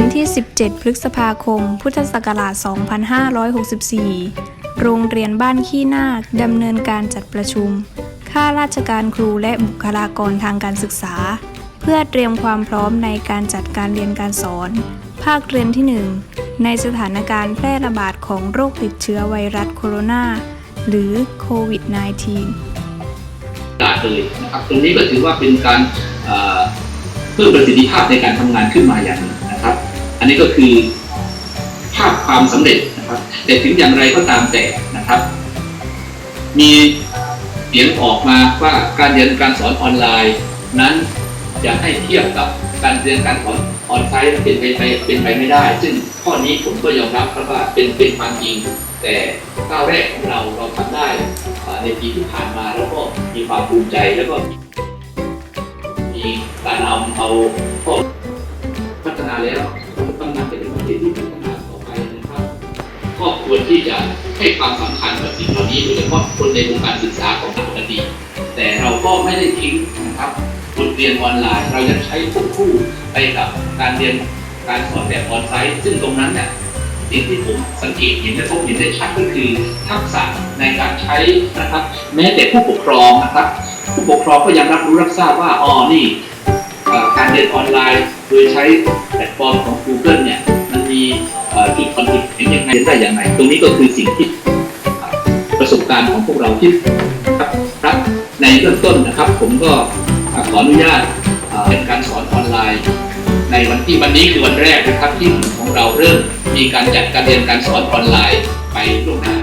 วันที่ 17 พฤษภาคม พุทธศักราช 2564 โรงเรียนบ้านขี้นาคดำเนินการจัดประชุม ข้าราชการครูและบุคลากรทางการศึกษา เพื่อเตรียมความพร้อมในการจัดการเรียนการสอน ภาคเรียนที่ 1 ในสถานการณ์แพร่ระบาดของโรคติดเชื้อไวรัสโคโรนาหรือโควิด -19 ตลาดเลยนะครับตรงนี้ก็ถือว่าเป็นการเพิ่มประสิทธิภาพในการทำงานขึ้นมาอย่างนึงนะครับ อันนี้ก็คือภาพความสำเร็จนะครับ แต่ถึงอย่างไรก็ตามแต่นะครับ มีเสียงออกมาว่าการเรียนการสอนออนไลน์ นั้นจะให้เทียบกับการเรียนการสอนออนไลน์เป็นไปไปเป็นไปไม่ได้ ซึ่งข้อนี้ผมก็ยอมรับครับว่าเป็นเป็นความจริง แต่ก้าวแรกของเราเราทำได้ในปีที่ผ่านมาแล้วก็มีความภูมิใจแล้วก็มีการเอาเอาข้อพัฒนาแล้ว ให้ความสำคัญกับสิ่งเหล่านี้โดยเฉพาะคนในวงการศึกษาของปกติแต่เราก็ไม่ได้ทิ้งนะครับบทเรียนออนไลน์ เรายังใช้ควบคู่ไปกับการเรียนการสอนแบบออนไซต์ซึ่งตรงนั้นเนี่ยสิ่งที่ผมสังเกตเห็นและพบเห็นได้ชัดก็คือทักษะในการใช้นะครับ แม้แต่ผู้ปกครองนะครับ ผู้ปกครองก็ยังรับรู้รับทราบว่าอ๋อนี่การเรียนออนไลน์ โดยใช้แพลตฟอร์ม รงนี้ก็คือสิ่งที่ประสบการณ์ของพวกเราที่ครับรับในเริ่มต้นนะครับ ผมก็ขออนุญาตเอ่อเป็นการสอนออนไลน์ ในวันที่วันนี้คือวันแรกนะครับที่ของเราเริ่มมีการจัดการเรียนการสอนออนไลน์ไปล่วงหน้า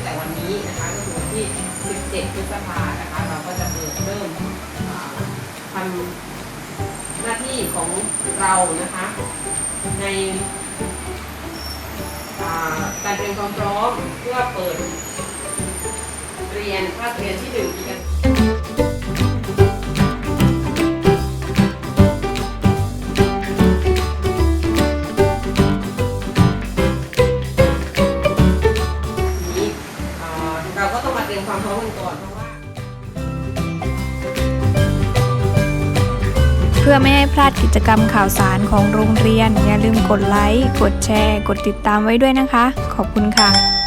ตั้งแต่วันนี้นะคะก็คือวันที่ 17 พฤษภานะคะ เราก็จะเปิดเริ่มทำหน้าที่ของเรานะคะ ในการเตรียมความพร้อมเพื่อเปิดเรียนภาคเรียนที่ เพื่อไม่ให้พลาดกิจกรรมข่าวสารของโรงเรียน อย่าลืมกดไลค์ กดแชร์ กดติดตามไว้ด้วยนะคะ ขอบคุณค่ะ